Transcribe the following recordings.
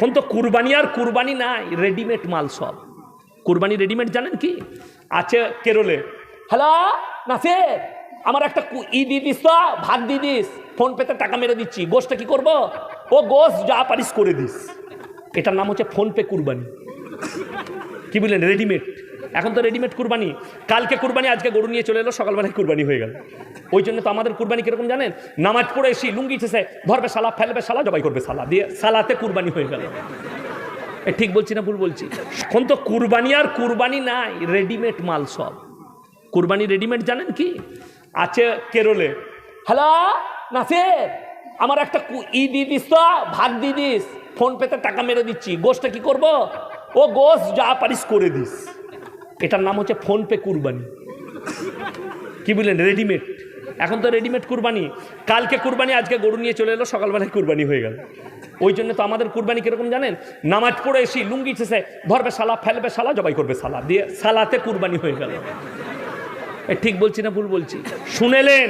এখন তো কুরবানি আর কুরবানি নাই রেডিমেড মাল সব। কুরবানি রেডিমেড জানেন কি? আছে কেরলে, হ্যালো, নাসির, আমার একটা ই দিয়ে দিস তো, ভাত দিয়ে দিস ফোন পেতে টাকা মেরে দিচ্ছি গোসটা কি করব? ও গোস যা পারিস করে দিস। এটার নাম হচ্ছে ফোনপে কুরবানি। কি বললেন? রেডিমেড এখন তো রেডিমেড কুরবানি। কালকে কুরবানি, আজকে গরু নিয়ে চলে এলো, সকালবেলায় কুরবানি হয়ে গেল। ওই জন্য তো আমাদের কুরবানি কীরকম জানেন? নামাজ পড়ে এসি লুঙ্গি ঠেসে ধরবে সালা ফেলবে সালা জবাই করবে সালা দিয়ে সালাতে কুরবানি হয়ে গেল। এ, ঠিক বলছি না ভুল বলছি? এখন তো কুরবানি আর কুরবানি নাই রেডিমেড মাল সব। কুরবানি রেডিমেড জানেন কি? আছে কেরলে। হ্যালো, নাসির, আমার একটা ই দিয়ে দিস তো ভাগ দিয়ে দিস। ফোন পেতে টাকা মেরে দিচ্ছি। গোষ্ঠটা কি করব? ও গোশ যা পারিস করে দিস। এটার নাম হচ্ছে ফোনপে কুরবানি। কি বললেন? রেডিমেড এখন তো রেডিমেড কুরবানি। কালকে কুরবানি, আজকে গরু নিয়ে চলে এলো, সকালবেলায় কুরবানি হয়ে গেল। ওই জন্য তো আমাদের কুরবানি কীরকম জানেন? নামাজ পড়ে এসি লুঙ্গি ঠেসে ধরবে সালা, ফেলবে সালা, জবাই করবে সালা, দিয়ে সালাতে কুরবানি হয়ে গেল। ঠিক বলছি না ভুল বলছি? শুনেলেন?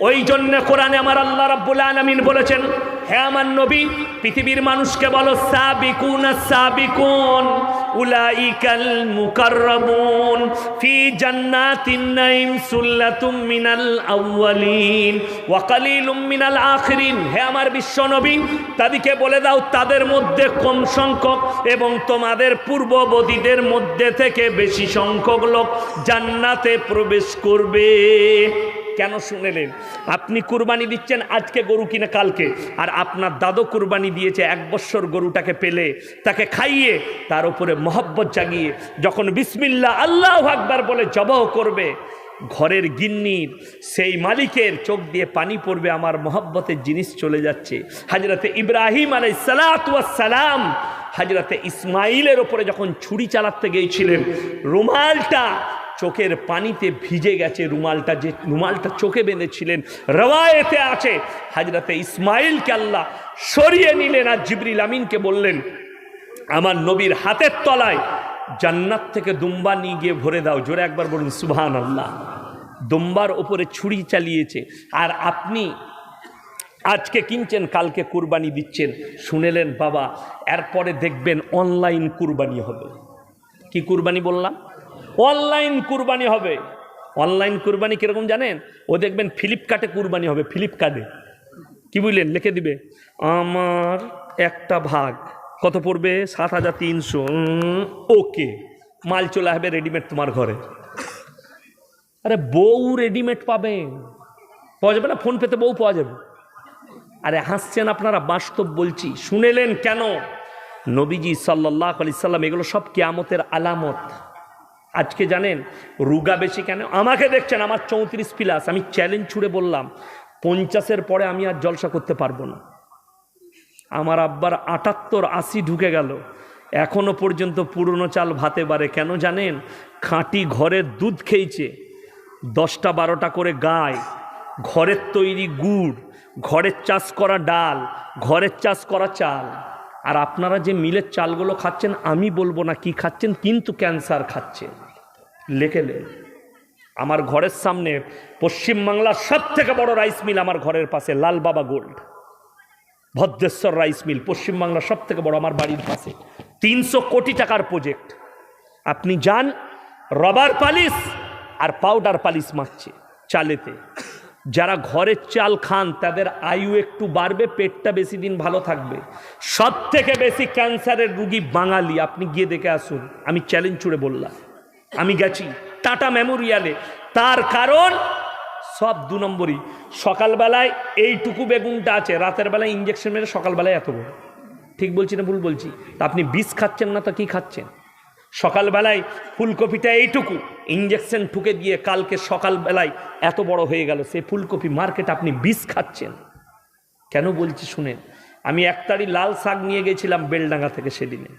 ওই জন্য কোরআনে আমার আল্লাহ রাব্বুল আলামিন বলেছেন, হে আমার নবী, পৃথিবীর মানুষকে বলো, সাবিকুন সাবিকুন, উলাইকাল মুকাররাবুন, ফি জান্নাতিন নাইম সুল্লাতুম মিনাল আউয়ালিন, ওয়া কালিলুম মিনাল আখিরিন। হে আমার বিশ্ব নবী, তাদেরকে বলে দাও, তাদের মধ্যে কম সংখ্যক এবং তোমাদের পূর্ববর্তীদের মধ্যে থেকে বেশি সংখ্যক লোক জান্নাতে প্রবেশ করবে। কেন শুনেলেন? আপনি কুরবানি দিচ্ছেন আজকে গরু কিনে কালকে, আর আপনার দাদু কুরবানি দিয়েছে এক বৎসর গরুটাকে পেলে, তাকে খাইয়ে তার উপরে মহব্বত জাগিয়ে যখন বিসমিল্লা আল্লাহ আকবার বলে জবহ করবে, ঘরের গিন্নির সেই মালিকের চোখ দিয়ে পানি পড়বে, আমার মহব্বতের জিনিস চলে যাচ্ছে। হাজরতে ইব্রাহিম আলাই সালাম হাজরতে ইসমাইলের ওপরে যখন ছুরি চালাতে গিয়েছিলেন, রুমালটা চোখের পানিতে ভিজে গেছে রুমালটা যে রুমালটা চোখে বেঁধেছিলেন, রওয়ায়েতে আছে। হাজরাতে ইসমাইলকে আল্লাহ সরিয়ে নিলেন আর জিবরিল আমিনকে বললেন, আমার নবীর হাতের তলায় জান্নাত থেকে দুম্বা নিয়ে গিয়ে ভরে দাও। জোরে একবার বলুন সুবহান আল্লাহ দুম্বার ওপরে ছুরি চালিয়েছে আর আপনি আজকে কিনছেন, কালকে কুরবানি দিচ্ছেন। শুনেলেন বাবা, এরপরে দেখবেন অনলাইন কুরবানি হবে। কি কুরবানি বললাম? অনলাইন কুরবানি হবে। অনলাইন কুরবানি কীরকম জানেন? ও দেখবেন ফ্লিপকার্টে কুরবানি হবে ফ্লিপকার্টে কি বুঝলেন লিখে দিবে। আমার একটা ভাগ। কত পড়বে? সাত হাজার তিনশো। ওকে। মাল চলে আসবে রেডিমেড তোমার ঘরে। আরে বউ রেডিমেড পাবেন পাওয়া যাবে না? ফোন পেতে বউ পাওয়া যাবে। আরে হাসছেন আপনারা, বাস্তব বলছি। শুনেলেন কেন? নবীজি সাল্লাহ আলি সাল্লাম, এগুলো সব কেয়ামতের আলামত। আজকে জানেন, রুগা বেশি কেন? আমাকে দেখছেন, আমার চৌত্রিশ প্লাস। আমি চ্যালেঞ্জ ছুড়ে বললাম, পঞ্চাশের পরে আমি আর জলসা করতে পারব না। আমার আব্বার আটাত্তর আশি ঢুকে গেল। এখনও পর্যন্ত পুরনো চাল ভাতে বারে কেন জানেন? খাঁটি ঘরের দুধ খেয়েছে। দশটা বারোটা করে গায়। ঘরের তৈরি গুড়, ঘরের চাষ করা ডাল, ঘরের চাষ করা চাল। আর আপনারা যে মিলের চালগুলো খাচ্ছেন, আমি বলব না কি খাচ্ছেন, কিন্তু ক্যান্সার খাচ্ছেন। লেখেলে আমার ঘরের সামনে পশ্চিমবাংলার সব থেকে বড় রাইস মিল আমার ঘরের পাশে, লাল বাবা গোল্ড। ভদ্রেশ্বর রাইস মিল পশ্চিমবাংলার সব থেকে বড় আমার বাড়ির পাশে। তিনশো কোটি টাকার প্রজেক্ট। আপনি যান, রবার পালিশ আর পাউডার পালিশ মারছে চালেতে। যারা ঘরের চাল খান, তাদের আয়ু একটু বাড়বে, পেটটা বেশি দিন ভালো থাকবে। সব থেকে বেশি ক্যান্সারের রুগী বাঙালি, আপনি গিয়ে দেখে আসুন। আমি চ্যালেঞ্জ ছুড়ে বললাম। আমি গেছি টাটা মেমোরিয়ালে। তার কারণ সব দু নম্বরই। সকালবেলায় এইটুকু বেগুনটা আছে, রাতের বেলায় ইঞ্জেকশন মেরে সকালবেলায় এত বড়। ঠিক বলছি না ভুল বলছি? তা আপনি বিষ খাচ্ছেন না তো কি খাচ্ছেন? সকালবেলায় ফুলকপিটা এইটুকু। ইঞ্জেকশন ঠুকে দিয়ে কালকে সকালবেলায় এত বড় হয়ে গেল সে ফুলকপি মার্কেট আপনি বিষ খাচ্ছেন। কেন বলছি শুনেন, আমি একতারি লাল শাক নিয়ে গেছিলাম বেলডাঙ্গা থেকে সেদিনে,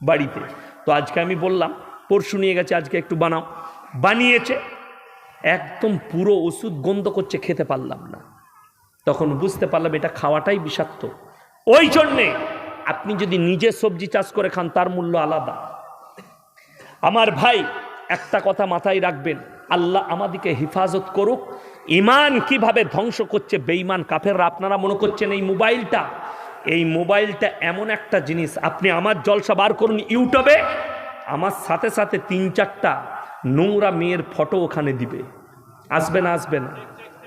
বাড়িতে। তো আজকে আমি বললাম, পরশু নিয়ে গেছে, আজকে একটু বানাও। বানিয়েছে, একদম পুরো ওষুধ গন্ধ করছে, খেতে পারলাম না। তখন বুঝতে পারলাম এটা খাওয়াটাই বিষাক্ত। ওই জন্যে আপনি যদি নিজে সবজি চাষ করে খান, তার মূল্য আলাদা। আমার ভাই, একটা কথা মাথায় রাখবেন। আল্লাহ আমাদেরকে হেফাজত করুক। ইমান কীভাবে ধ্বংস করছে বেঈমান কাফেররা, আপনারা মনে করছেন এই মোবাইলটা? এই মোবাইলটা এমন একটা জিনিস, আপনি আমার জলসা বার করুন ইউটিউবে, আমার সাথে সাথে তিন চারটা নোংরা মেয়ের ফটো ওখানে দিবে। আসবে না আসবে না,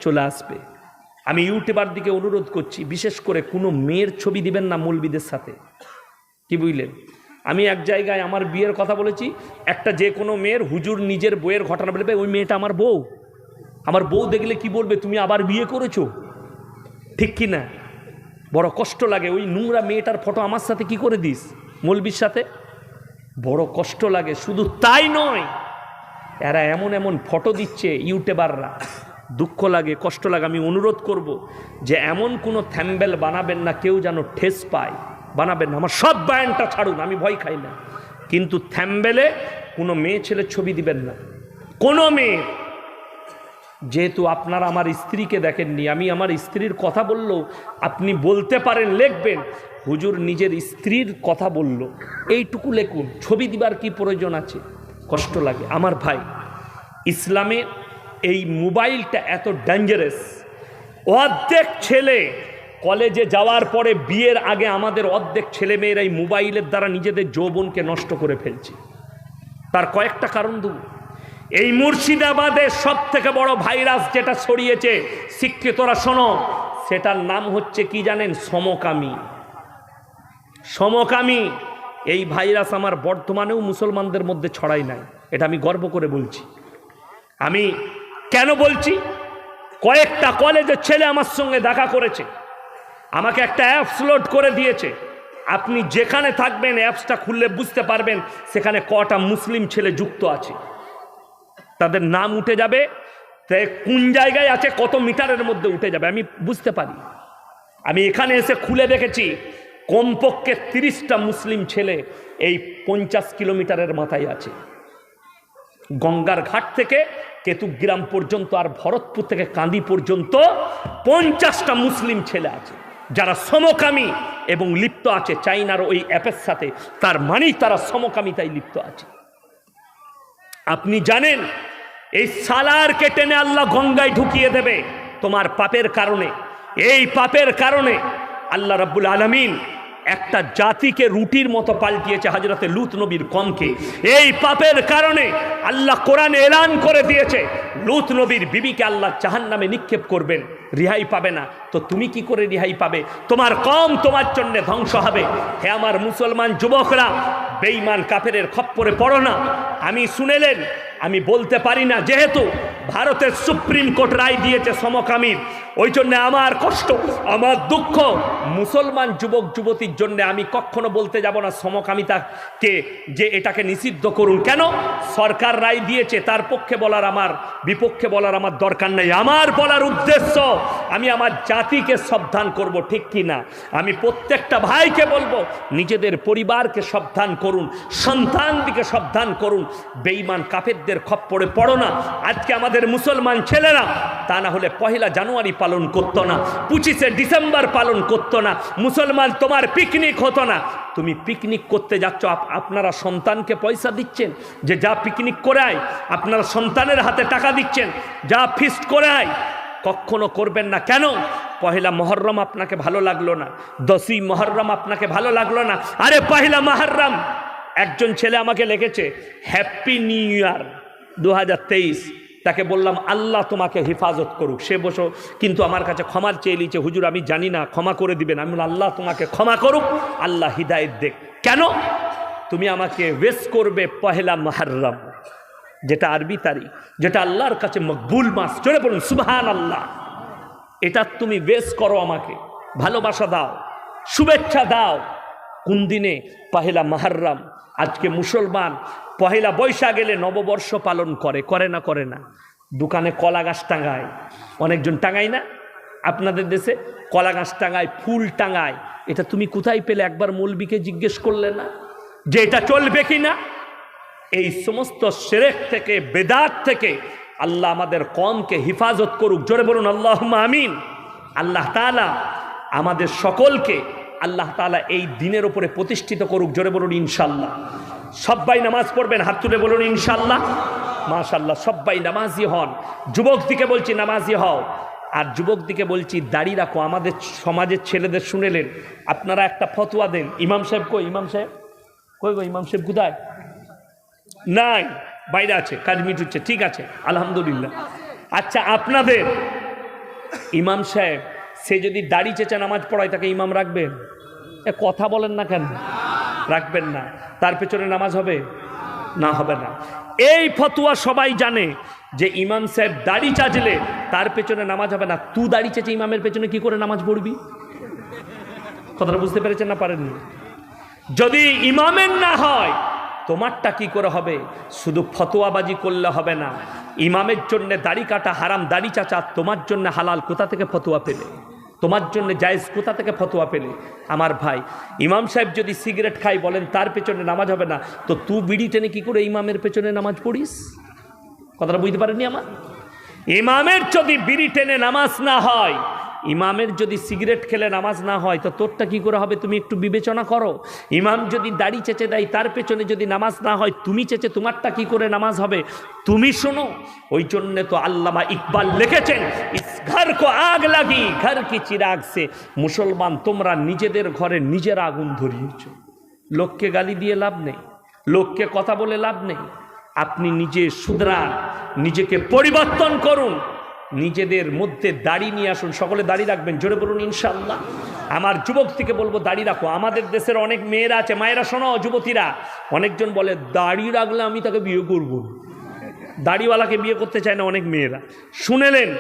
চলে আসবে। আমি ইউটিউবার দিকে অনুরোধ করছি, বিশেষ করে কোনো মেয়ের ছবি দিবেন না মৌলবিদের সাথে। কি বুঝলেন? আমি এক জায়গায় আমার বিয়ের কথা বলেছি, একটা যে কোনো মেয়ের হুজুর নিজের বইয়ের ঘটনা বলবে ওই মেয়েটা আমার বউ। আমার বউ দেখলে কি বলবে, তুমি আবার বিয়ে করেছ? ঠিক কি না? বড় কষ্ট লাগে, ওই নোংরা মেয়েটার ফটো আমার সাথে কি করে দিস? মৌলবির সাথে? বড় কষ্ট লাগে, শুধু তাই নয়, এরা এমন এমন ফটো দিচ্ছে ইউটিউবাররা। দুঃখ লাগে, কষ্ট লাগে, আমি অনুরোধ করব যে এমন কোনো থ্যাম্বেল বানাবেন না, কেউ যেন ঠেস পায়। বানাবেন না। আমার সব বায়ানটা ছাড়ুন, আমি ভয় খাই না। কিন্তু থ্যাম্বেলে কোনো মেয়ে ছেলের ছবি দিবেন না। কোনো মেয়ে। যেহেতু আপনারা আমার স্ত্রীকে দেখেননি, আমি আমার স্ত্রীর কথা বললেও আপনি বলতে পারেন, লিখবেন। হুজুর নিজের স্ত্রীর কথা বলল। এইটুকু লেখুন, ছবি দিবার কি প্রয়োজন আছে? কষ্ট লাগে। আমার ভাই, ইসলামে এই মোবাইলটা এত ডেঞ্জারাস অর্ধেক ছেলে কলেজে যাওয়ার পরে বিয়ের আগে আমাদের অর্ধেক ছেলে মেয়েরা এই মোবাইলের দ্বারা নিজেদের যৌবনকে নষ্ট করে ফেলছে। তার কয়েকটা কারণ দেব। এই মুর্শিদাবাদের সব থেকে বড় ভাইরাস যেটা ছড়িয়েছে, শিক্ষিতরা শোনো, সেটার নাম হচ্ছে কি জানেন? সমকামী। সমকামী, এই ভাইরাস আমার বর্তমানেও মুসলমানদের মধ্যে ছড়াই নাই, এটা আমি গর্ব করে বলছি। আমি কেন বলছি? কয়েকটা কলেজের ছেলে আমার সঙ্গে দেখা করেছে। আমাকে একটা অ্যাপস লোড করে দিয়েছে। আপনি যেখানে থাকবেন অ্যাপসটা খুললে বুঝতে পারবেন সেখানে কটা মুসলিম ছেলে যুক্ত আছে। তাদের নাম উঠে যাবে কোন জায়গায় আছে, কত মিটারের মধ্যে উঠে যাবে, আমি বুঝতে পারি। আমি এখানে এসে খুলে দেখেছি, কমপক্ষে তিরিশটা মুসলিম ছেলে এই পঞ্চাশ কিলোমিটারের মাথায় আছে। গঙ্গার ঘাট থেকে কেতুগ্রাম পর্যন্ত আর ভরতপুর থেকে কান্দি পর্যন্ত পঞ্চাশটা মুসলিম ছেলে আছে। যারা সমকামী এবং লিপ্ত আছে চাইনার ওই অ্যাপের সাথে, তার মানেই তারা সমকামিতায় লিপ্ত আছে। আপনি জানেন, এই সালার সালারকে টেনে আল্লাহ গঙ্গায় ঢুকিয়ে দেবে তোমার পাপের কারণে। এই পাপের কারণে আল্লাহ রাব্বুল আলমিন একটা জাতিকে রুটির মতো পাল্টিয়েছে হাজরতে লুত নবীর কমকে। এই পাপের কারণে আল্লাহ কোরআনে এলান করে দিয়েছে। লুত নবীর বিবিকে আল্লাহ জাহান নামে নিক্ষেপ করবেন, রিহাই পাবে না। তো তুমি কি করে রিহাই পাবে? তোমার কম তোমার জন্য ধ্বংস হবে। হে আমার মুসলমান যুবকরা, বেঈমান কাফেরের খপ্পরে পড়ো না। আমি শুনেলেন আমি বলতে পারি না, যেহেতু ভারতের সুপ্রিম কোর্ট রায় দিয়েছে সমকামীর, ওই জন্য আমার কষ্ট, আমার দুঃখ। মুসলমান যুবক, যুবতীর জন্য আমি কখনো বলতে যাব না সমকামিতাকে যে এটাকে নিষিদ্ধ করুন। কেন? সরকার রায় দিয়েছে, তার পক্ষে বলার আমার, বিপক্ষে বলার আমার দরকার নেই। আমার বলার উদ্দেশ্য, আমি আমার জাতিকে সাবধান করব, ঠিক কি না? আমি প্রত্যেকটা ভাইকে বলব, নিজেদের পরিবারকে সাবধান করুন, সন্তানদিকে সাবধান করুন। বেঈমান কাফেরদের খপ্পরে পড়ো না। আজকে আমাদের মুসলমান ছেলেরা, তা না হলে পহেলা জানুয়ারি পালন করতো না, পঁচিশে ডিসেম্বর পালন করতো না। মুসলমান, তোমার পিকনিক হতো না। তুমি পিকনিক করতে যাচ্ছ আপনারা সন্তানকে পয়সা দিচ্ছেন, যে যা পিকনিক করে আয়, আপনারা সন্তানের হাতে টাকা দিচ্ছেন, যা ফিস্ট করে আয়। কখনো করবেন না। কেন? পহেলা মহরম আপনাকে ভালো লাগল না। দশই মহরম আপনাকে ভালো লাগল না। আরে পহেলা মহরম! একজন ছেলে আমাকে লিখেছে হ্যাপি নিউ ইয়ার দু হাজার তেইশ, তাকে বললাম, আল্লাহ তোমাকে হেফাজত করুক। সে বসো, কিন্তু আমার কাছে ক্ষমা চেয়ে নিয়েছে। হুজুর, আমি জানি না, ক্ষমা করে দিবেন। আমি আল্লাহ তোমাকে ক্ষমা করুক, আল্লাহ হিদায়ত দেখ কেন? তুমি আমাকে ওয়েস করবে পহেলা মহরম যেটা আরবি তারিখ, যেটা আল্লাহর কাছে মকবুল মাস। চলে বলুন সুবহান আল্লাহ এটা তুমি বেশ করো আমাকে, ভালোবাসা দাও, শুভেচ্ছা দাও। কোন দিনে? পহেলা মাহার্রাম, আজকে মুসলমান পহেলা বৈশাখ গেলে নববর্ষ পালন করে করে না করে না। দোকানে কলা গাছ টাঙায়। অনেকজন টাঙায় না? আপনাদের দেশে কলা গাছ টাঙায়, ফুল টাঙায়। এটা তুমি কোথায় পেলে? একবার মৌলবিকে জিজ্ঞেস করলে না? যে এটা চলবে কি না? এই সমস্ত সেরেক থেকে, বেদাত থেকে আল্লাহ আমাদের কমকে হিফাজত করুক। জোরে বলুন আল্লাহ আমিন। আল্লাহ তালা আমাদের সকলকে আল্লাহ তালা এই দিনের ওপরে প্রতিষ্ঠিত করুক। জোরে বলুন ইনশাল্লাহ সবাই নামাজ পড়বেন, হাত তুলে বলুন ইনশাল্লাহ মাশাল্লাহ সবাই নামাজি হন। যুবক দিকে বলছি, নামাজি হও। আর যুবক দিকে বলছি দাঁড়িয়ে রাখো। আমাদের সমাজের ছেলেদের শুনেলেন, আপনারা একটা ফতোয়া দেন। ইমাম সাহেব কই, ইমাম সাহেব? কই গো, ইমাম সাহেব কোথায়? নাই, বাইরে আছে, কাজ মিটুচ্ছে ঠিক আছে, আলহামদুলিল্লাহ। আচ্ছা আপনাদের, ইমাম সাহেব, সে যদি দাড়ি চেঁচে নামাজ পড়ায়, তাকে ইমাম রাখবেন? এ, কথা বলেন না কেন? রাখবেন না। তার পেছনে নামাজ হবে? না হবে না। এই ফতুয়া সবাই জানে যে ইমাম সাহেব দাড়ি চাচলে তার পেছনে নামাজ হবে না। তু দাড়ি চেঁচে ইমামের পেছনে কি করে নামাজ পড়বি? কথাটা বুঝতে পেরেছেন না পারেননি? যদি ইমামের না হয়, তোমারটা কি করে হবে? শুধু ফতোয়াবাজি করলে হবে না। ইমামের জন্য দাড়ি কাটা হারাম, দাড়ি চাচা তোমার জন্য হালাল। কোথা থেকে ফতোয়া পেলে? তোমার জন্য জায়েজ কোথা থেকে ফতোয়া পেলে? আমার ভাই, ইমাম সাহেব যদি সিগারেট খাই বলেন, তার পেছনে নামাজ হবে না। তো তু বিড়ি টেনে কী করে ইমামের পেছনে নামাজ পড়িস? কথাটা বুঝতে পারেনি আমার? ইমামের যদি বিড়ি টেনে নামাজ না হয় ইমামের যদি সিগারেট খেলে নামাজ না হয়, তো তোরটা কি করে হবে? তুমি একটু বিবেচনা করো। ইমাম যদি দাড়ি চেঁচে দেয়, তার পেছনে যদি নামাজ না হয়, তুমি চেঁচে তোমারটা কি করে নামাজ হবে? তুমি শোনো, ওই জন্যে তো আল্লামা ইকবাল লিখেছেন ঘর কো আগ লাগি ঘর কি চিরাগ সে। মুসলমান, তোমরা নিজেদের ঘরে নিজের আগুন ধরিয়েছ। লোককে গালি দিয়ে লাভ নেই। লোককে কথা বলে লাভ নেই। আপনি নিজে সুধরান নিজেকে পরিবর্তন করুন। নিজেদের মধ্যে দাড়ি নিয়ে আসুন। সকলে দাড়ি রাখবেন, জোরে বলুন ইনশাল্লাহ আমার যুবক থেকে বলব, দাড়ি রাখো। আমাদের দেশের অনেক মেয়েরা আছে। মায়েরা, শোনো, যুবতীরা। অনেকজন বলে, দাড়ি রাখলে আমি তাকে বিয়ে করব। দাড়িওয়ালাকে বিয়ে করতে চায় না অনেক মেয়েরা। শুনেলেন,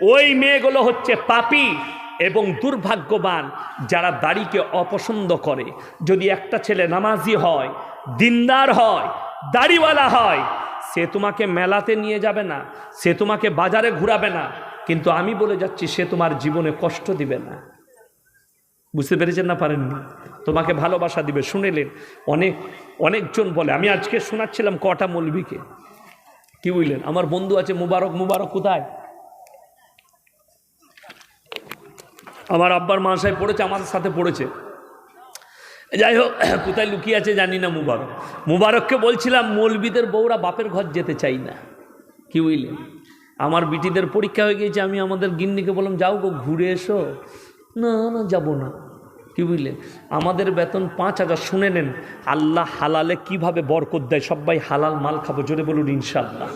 ওই মেয়েগুলো হচ্ছে পাপি এবং দুর্ভাগ্যবান যারা দাড়িকে অপছন্দ করে। যদি একটা ছেলে নামাজি হয়, দিনদার হয়, দাড়িওয়ালা হয় সে তোমাকে মেলাতে নিয়ে যাবে না, সে তোমাকে বাজারে ঘুরাবে না, কিন্তু আমি বলে যাচ্ছি সে তোমার জীবনে কষ্ট দিবে না। বুঝতে পেরেছেন না পারেননি? তোমাকে ভালোবাসা দিবে। শুনেলেন, অনেক, অনেকজন বলে, আমি আজকে শোনাচ্ছিলাম কটা মলবিকে কি বুঝলেন আমার বন্ধু আছে, মুবারক মুবারক কোথায়? আমার আব্বার মাসায় পড়েছে, আমাদের সাথে পড়েছে। যাই হোক, কোথায় লুকিয়ে আছে জানি না মুবারক। মুবারককে বলছিলাম মৌলবিদের বউরা বাপের ঘর যেতে চাই না। কি বুঝলেন আমার বিটিদের পরীক্ষা হয়ে গিয়েছে, আমি আমাদের গিন্নিকে বললাম, যাও গো, ঘুরে এসো। না না, যাব না। কি বুঝলে? আমাদের বেতন পাঁচ হাজার, শুনে নেন। আল্লাহ হালালে কীভাবে বরকত দেয়? সবাই হালাল মাল খাব, জোরে বলুন ইনশাল্লাহ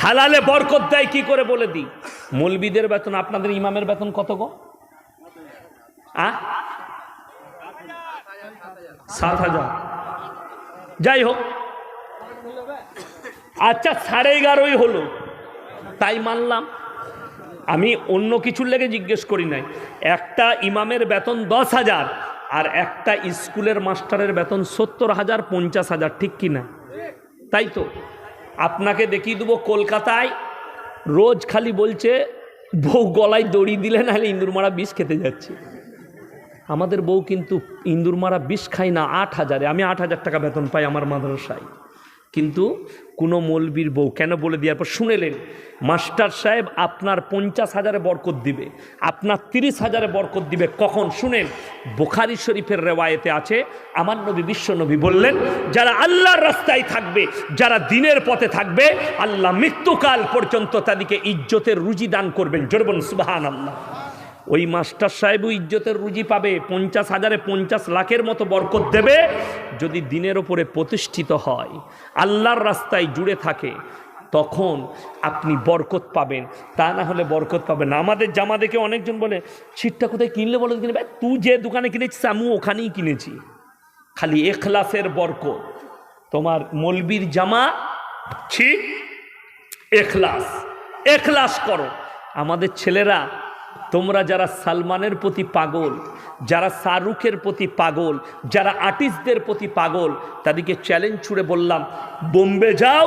হালালে বরকত দেয়, কি করে বলে দিই? মৌলবিদের বেতন, আপনাদের ইমামের বেতন কত গো? আ? সাত হাজার। যাই হোক। আচ্ছা সাড়ে এগারোই হলো। তাই মানলাম। আমি অন্য কিছুর লেগে জিজ্ঞেস করি নাই। একটা ইমামের বেতন দশ হাজার আর একটা স্কুলের মাস্টারের বেতন সত্তর হাজার, পঞ্চাশ হাজার, ঠিক কি না? তাই তো? আপনাকে দেখিয়ে দেবো কলকাতায়। রোজ খালি বলছে, বউ গলায় দড়ি দিলে নাহলে ইন্দুর মারা বিষ খেতে যাচ্ছে। আমাদের বউ কিন্তু ইন্দুর মারা বিষ খাই না আট হাজারে। আমি আট হাজার টাকা বেতন পাই আমার মাদ্রাসায়। কিন্তু কোনো মৌলবীর বউ কেন বলে দেওয়ার পর শুনেলেন, মাস্টার সাহেব, আপনার পঞ্চাশ হাজারে বরকত দিবে। আপনার তিরিশ হাজারে বরকত দিবে। কখন? শুনেন, বোখারি শরীফের রেওয়ায়েতে আছে, আমার নবী বিশ্ব নবী বললেন, যারা আল্লাহর রাস্তায় থাকবে, যারা দিনের পথে থাকবে, আল্লাহ মৃত্যুকাল পর্যন্ত তাদেরকে ইজ্জতের রুজি দান করবেন। জোরবন সুবাহান আল্লাহ ওই মাস্টার সাহেবও ইজ্জতের রুজি পাবে, পঞ্চাশ হাজারে পঞ্চাশ লাখের মতো বরকত দেবে, যদি দিনের ওপরে প্রতিষ্ঠিত হয়, আল্লাহর রাস্তায় জুড়ে থাকে, তখন আপনি বরকত পাবেন। তা না হলে বরকত পাবেন আমাদের জামা দেখে অনেকজন বলে, ছিটটা কোথায় কিনলে বলে কিনে? ভাই, তুই যে দোকানে কিনেছিস, আমি ওখানেই কিনেছি। খালি এখলাসের বরকত। তোমার মলবির জামা, ছিট, এখলাস। এখলাস করো। আমাদের ছেলেরা তোমরা যারা সালমানের প্রতি পাগল, যারা শাহরুখের প্রতি পাগল, যারা আর্টিস্টদের প্রতি পাগল, তাদেরকে চ্যালেঞ্জ ছুড়ে বললাম, বোম্বে যাও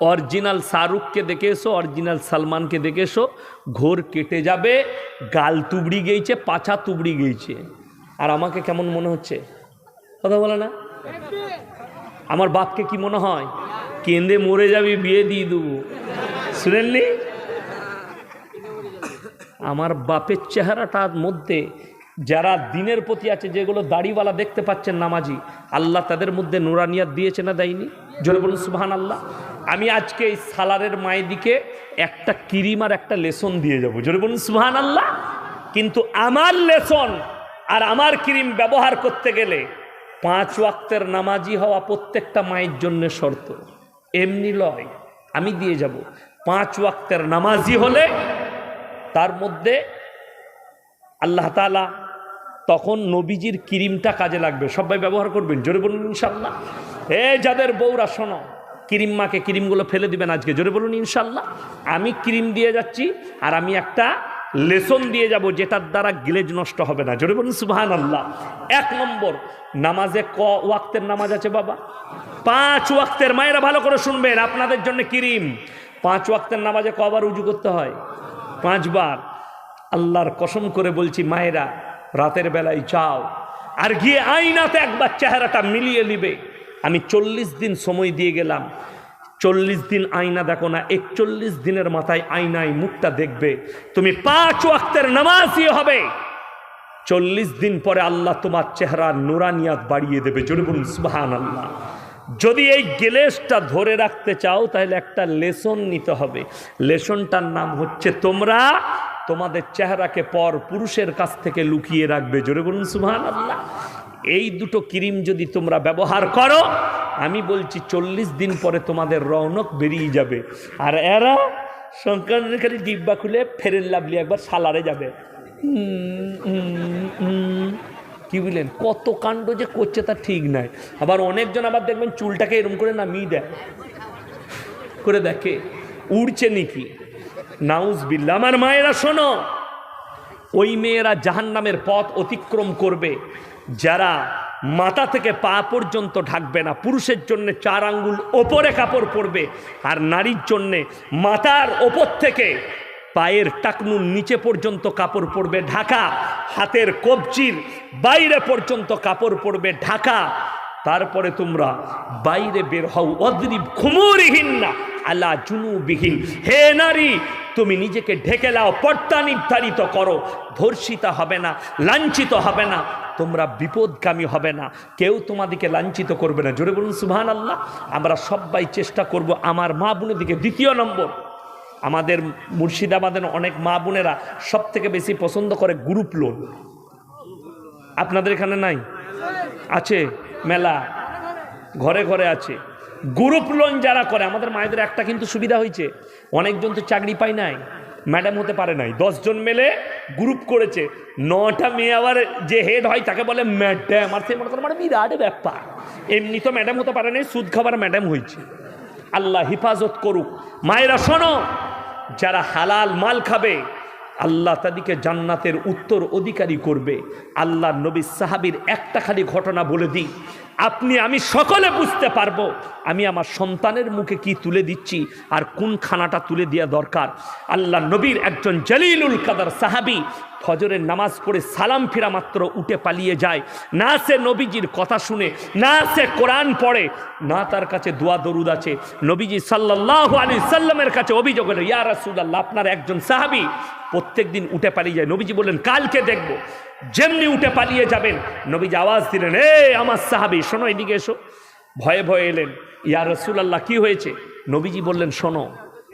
অরিজিনাল শাহরুখকে দেখে এসো অরিজিনাল সালমানকে দেখে এসো, ঘোর কেটে যাবে, গাল তুবড়ি গেইছে, পাছা তুবড়ি গেইছে। আর আমাকে কেমন মনে হচ্ছে? কথা বলে না? আমার বাপকে কি মনে হয়? কেঁদে মরে যাবি, বিয়ে দিয়ে দেবো। শুনেননি? আমার বাপের চেহারাটার মধ্যে যারা দিনের প্রতি আছে, যেগুলো দাড়িওয়ালা দেখতে পাচ্ছেন নামাজি, আল্লাহ তাদের মধ্যে নুরানিয়াত দিয়েছে না দেয়নি? জোরে বলুন সুবহান আল্লাহ আমি আজকে এই সালারের মায়ের দিকে একটা কিরিম আর একটা লেসন দিয়ে যাব। জোরে বলুন সুবহান আল্লাহ কিন্তু আমার লেসন আর আমার ক্রিম ব্যবহার করতে গেলে পাঁচ ওয়াক্তের নামাজি হওয়া প্রত্যেকটা মায়ের জন্য শর্ত। এমনি লয়, আমি দিয়ে যাব। পাঁচ ওয়াক্তের নামাজি হলে তার মধ্যে আল্লাহ তালা তখন নবীজির ক্রিমটা কাজে লাগবে। সবাই ব্যবহার করবেন, জোরে বলুন ইনশাল্লাহ এ যাদের বউরা, শোনো, ক্রিম মাকে ক্রিমগুলো ফেলে দিবেন আজকে, জোরে বলুন ইনশাল্লাহ আমি ক্রিম দিয়ে যাচ্ছি আর আমি একটা লেসন দিয়ে যাব যেটার দ্বারা গ্লেজ নষ্ট হবে না, জোরে বলুন সুবাহান আল্লাহ এক নম্বর, নামাজে ক ওয়াক্তের নামাজ আছে বাবা? পাঁচ ওয়াক্তের, মায়েরা ভালো করে শুনবেন, আপনাদের জন্য ক্রিম। পাঁচ ওয়াক্তের নামাজে কবার উজু করতে হয়? পাঁচবার আল্লাহর কসম করে বলছি, মায়েরা, রাতের বেলায় যাও। আর গিয়ে আইনাতে একবার চেহারাটা মিলিয়ে নিবে। আমি চল্লিশ দিন সময় দিয়ে গেলাম। চল্লিশ দিন আয়না দেখো না, একচল্লিশ দিনের মাথায় আয়নায় মুখটা দেখবে। তুমি পাঁচ ওয়াক্তের নামাজই হবে। চল্লিশ দিন পরে আল্লাহ তোমার চেহারা নুরানিয়াত বাড়িয়ে দেবে। জোরে বলুন সুবাহান আল্লাহ যদি এই গেলেসটা ধরে রাখতে চাও, তাহলে একটা লেসন নিতে হবে। লেসনটার নাম হচ্ছে, তোমরা তোমাদের চেহারাকে পর পুরুষের কাছ থেকে লুকিয়ে রাখবে। জোরে বলুন সুবহান আল্লাহ এই দুটো ক্রিম যদি তোমরা ব্যবহার করো, আমি বলছি চল্লিশ দিন পরে তোমাদের রৌনক বেরিয়ে যাবে। আর এরা সংক্রান্তের খালি ডিব্বা খুলে ফেরেন লাভলি, একবার সালারে যাবে। কি বুঝলেন কত কাণ্ড যে করছে তা ঠিক নাই আবার অনেকজন আবার দেখবেন চুলটাকে এরম করে নামিয়ে দেয়। করে দেখে উড়ছে নাকি? নাউজ বিল্লা আমার মায়েরা, শোনো। ওই মেয়েরা জাহান্নামের পথ অতিক্রম করবে। যারা মাথা থেকে পা পর্যন্ত ঢাকবে না, পুরুষের জন্য চার আঙ্গুল ওপরে কাপড় পরবে, আর নারীর জন্যে মাথার ওপর থেকে পায়ের টাকনুর নিচে পর্যন্ত কাপড় পরবে ঢাকা, হাতের কবজির বাইরে পর্যন্ত কাপড় পরবে ঢাকা। তারপরে তোমরা বাইরে বের হও, অদ্রিব খুমুরিহীন না আল্লাহ জুনুবিহীন। হে নারী, তুমি নিজেকে ঢেকে লাও, পর্দা নির্ধারিত করো, ধর্ষিতা হবে না, লাঞ্ছিত হবে না, তোমরা বিপদগামী হবে না। কেউ তোমাদেরকে লাঞ্ছিত করবে না। জোরে বলুন সুবহান আল্লাহ আমরা সবাই চেষ্টা করব আমার মা বোনের দিকে দ্বিতীয় নম্বর। আমাদের মুর্শিদাবাদের অনেক মা বোনেরা সব থেকে বেশি পছন্দ করে গ্রুপ লোন আপনাদের এখানে নাই? আছে, মেলা, ঘরে ঘরে আছে। গ্রুপ লোন যারা করে, আমাদের মায়েদের একটা কিন্তু সুবিধা হয়েছে। অনেকজন তো চাকরি পায় নাই ম্যাডাম হতে পারে নাই। দশজন মেলে গ্রুপ করেছে। নটা মেয়ে আবার যে হেড হয়, তাকে বলে ম্যাডাম আর সে মনে করে মানে বিরাট ব্যাপার। এমনি তো ম্যাডাম হতে পারে নাই, সুদ খাবার ম্যাডাম হয়েছে। আল্লাহ হেফাজত করুক। মায়েরা শোনো যারা হালাল মাল খাবে আল্লাহ তাদেরকে জান্নাতের উত্তর অধিকারী করবে। আল্লাহ নবী সাহাবির একটা খালি ঘটনা বলে দিই। আপনি, আমি সকলে বুঝতে পারব আমি আমার সন্তানের মুখে কি তুলে দিচ্ছি আর কোন খানাটা তুলে দেওয়া দরকার। আল্লাহ নবীর একজন জলিলুল কাদার সাহাবি ফজরের নামাজ পড়ে সালাম ফিরা মাত্র উঠে পালিয়ে যায়। না সে নবীজির কথা শুনে, না সে কোরআন পড়ে, না তার কাছে দোয়া দরুদ আছে। নবীজি সাল্লাহ আলী সাল্লামের কাছে অভিযোগ হলো, ইয়া রাসুল্লাহ আপনার একজন সাহাবি প্রত্যেক দিন উঠে পালিয়ে যায়। নবীজি বললেন, কালকে দেখব। যেমনি উঠে পালিয়ে যাবেন, নবীজি আওয়াজ দিলেন, এ আমার সাহাবি, শোনো এদিকে এসো। ভয়ে ভয়ে এলেন, ইয়া রসুলাল্লাহ, কি হয়েছে? নবীজি বললেন, শোনো,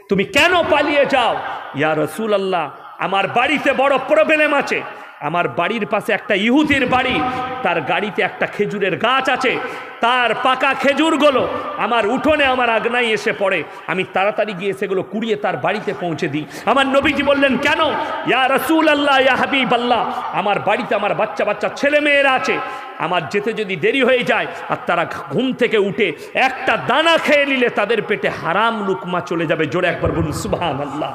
তুমি কেন পালিয়ে যাও? ইয়া রসুল আল্লাহ আমার বাড়িতে বড় প্রবলেম আছে। আমার বাড়ির পাশে একটা ইহুদির বাড়ি, তার গাড়িতে একটা খেজুরের গাছ আছে, তার পাকা খেজুরগুলো আমার উঠোনে আমার আগনাই এসে পড়ে। আমি তাড়াতাড়ি গিয়ে সেগুলো কুড়িয়ে তার বাড়িতে পৌঁছে দিই। আমার নবীজি বললেন, কেন? ইয়া রসুল আল্লাহ ইয়া হাবিব আল্লাহ আমার বাড়িতে আমার বাচ্চা বাচ্চা ছেলে মেয়েরা আছে। আমার যেতে যদি দেরি হয়ে যায় আর তারা ঘুম থেকে উঠে একটা দানা খেয়ে নিলে তাদের পেটে হারাম লুকমা চলে যাবে। জোরে একবার বলুন সুবাহান আল্লাহ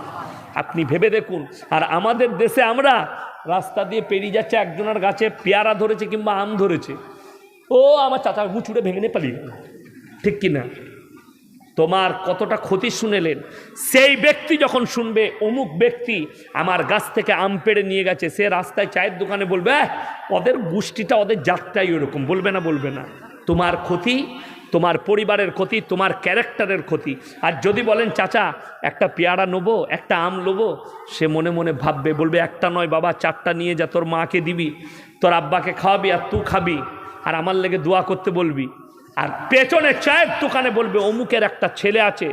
আপনি ভেবে দেখুন। আর আমাদের দেশে আমরা রাস্তা দিয়ে পেরিয়ে যাচ্ছে একজনের গাছে পেয়ারা ধরেছে কিংবা আম ধরেছে। ও আমার চাচা গুছুড়ে ভেঙে নিয়ে পালিয়ে। ঠিক কি না? তোমার কতটা ক্ষতি শুনেলেন? সেই ব্যক্তি যখন শুনবে অমুক ব্যক্তি আমার গাছ থেকে আম পেড়ে নিয়ে গেছে সে রাস্তায় চায়ের দোকানে বলবে "আহ, ওদের গোষ্ঠীটা ওদের জাতটাই ওরকম। বলবে না বলবে না। তোমার ক্ষতি তোমার পরিবারের ক্ষতি, তোমার ক্যারেক্টারের ক্ষতি। আর যদি বলেন, চাচা, একটা পেয়ারা নেব, একটা আম নেব, সে মনে মনে ভাববে, বলবে, একটা নয় বাবা, চারটা নিয়ে যা, তোর মাকে দিবি, তোর আব্বাকে খাওয়াবি আর তুই খাবি, আর আমার লেগে দোয়া করতে বলবি। আর পেছনে চায়ের দোকানে বলবে, অমুকের একটা ছেলে আছে,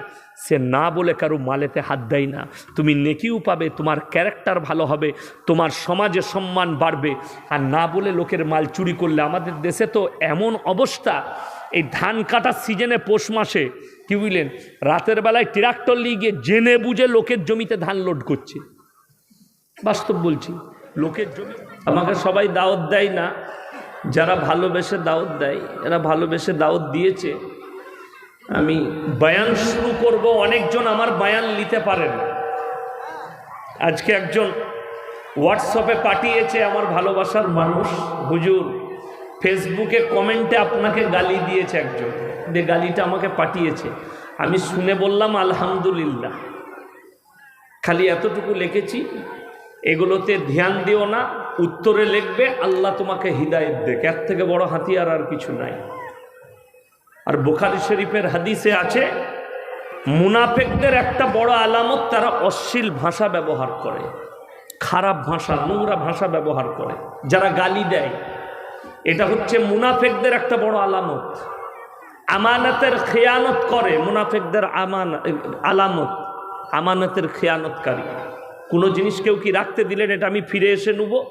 সে না বলে কারও মালেতে হাত দেয় না। তুমি নেকিও পাবে, তোমার ক্যারেক্টার ভালো হবে, তোমার সমাজে সম্মান বাড়বে। আর না বলে লোকের মাল চুরি করলে, আমাদের দেশে তো এমন অবস্থা এই ধান কাটার সিজনে পৌষ মাসে কি বুঝলেন? রাতের বেলায় ট্রাক্টর নিয়ে গিয়ে জেনে বুঝে লোকের জমিতে ধান লোড করছে। বাস্তব বলছি। লোকের জমি আমাকে সবাই দাওয়াত দেয় না। যারা ভালোবেসে দাওয়াত দেয় এরা ভালোবেসে দাওয়াত দিয়েছে, আমি বায়ান শুরু করব, অনেকজন আমার বায়ান নিতে পারেন। আজকে একজন হোয়াটসঅ্যাপে পাঠিয়েছে আমার ভালোবাসার মানুষ, হুজুর। ফেসবুকে কমেন্টে আপনাকে গালি দিয়েছে একজন। যে গালিটা আমাকে পাঠিয়েছে। আমি শুনে বললাম, আলহামদুলিল্লাহ। খালি এতটুকু লিখেছি, এগুলোতে ধ্যান দিও না, উত্তরে লিখবে, আল্লাহ তোমাকে হৃদায়ত দেখ। এর থেকে বড় হাতিয়ার আর কিছু নাই। আর বুখারি শরীফের হাদিসে আছে, মুনাফেকদের একটা বড় আলামত তারা অশ্লীল ভাষা ব্যবহার করে, খারাপ ভাষা, নোংরা ভাষা ব্যবহার করে, যারা গালি দেয়। এটা হচ্ছে মুনাফেকদের একটা বড় আলামত। আমানতের খেয়ানত করে মুনাফেকদের আমান আলামত, আমানতের খেয়ানতকারী। কোনো জিনিস কেউ কি রাখতে দিলেন, এটা আমি ফিরে এসে নেব।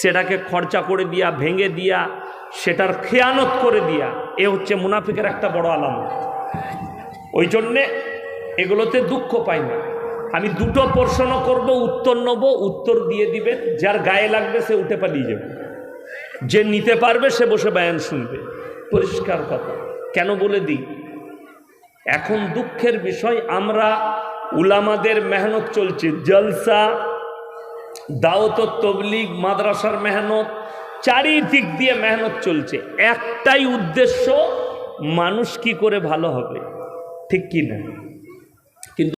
সেটাকে খরচা করে দিয়া, ভেঙে দিয়া, সেটার খেয়ানত করে দিয়া, এ হচ্ছে মুনাফিকের একটা বড় আলামত। ওই জন্যে এগুলোতে দুঃখ পাই না। আমি দুটো প্রশ্ন করব, উত্তর নেব, উত্তর দিয়ে দিবেন। যার গায়ে লাগবে সে উঠে পালিয়ে যাবে। যে নিতে পারবে সে বসে বায়ান শুনবে। পরিষ্কার কথা। কেন বলে দিই? এখন দুঃখের বিষয়, আমরা উলামাদের মেহনত চলছে। জলসা দাওত তবলিগ, মাদ্রাসার মেহনত, চারিদিক দিয়ে মেহনত চলছে। একটাই উদ্দেশ্য, মানুষ কি করে ভালো হবে? ঠিক কি না?